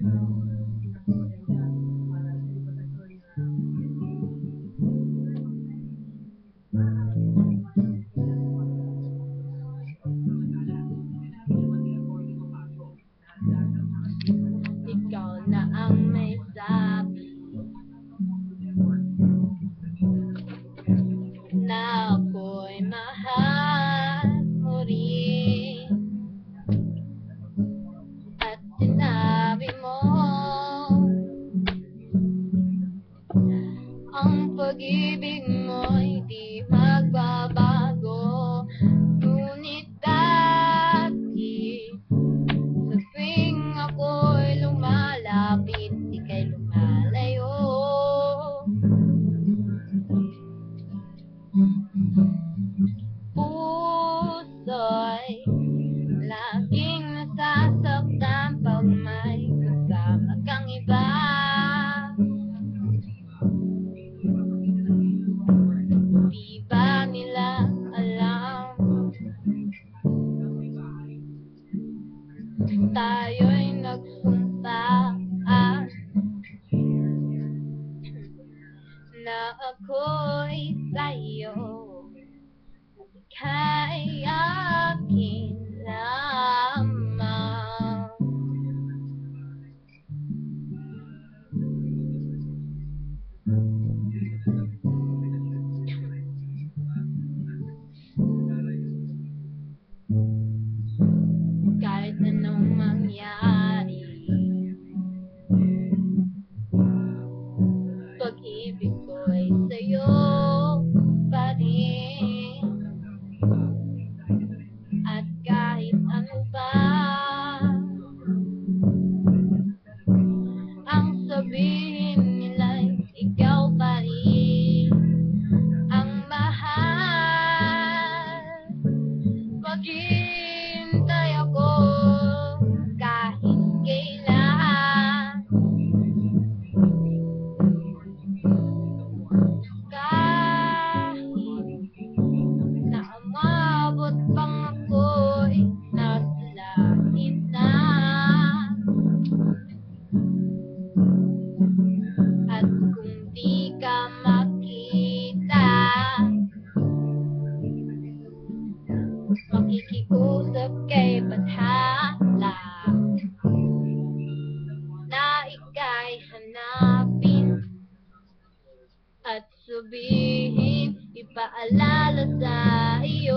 Come. pag-ibig Nakiusap kay Bathala Na ika'y hanapin At sabihin Ipaalala sa iyo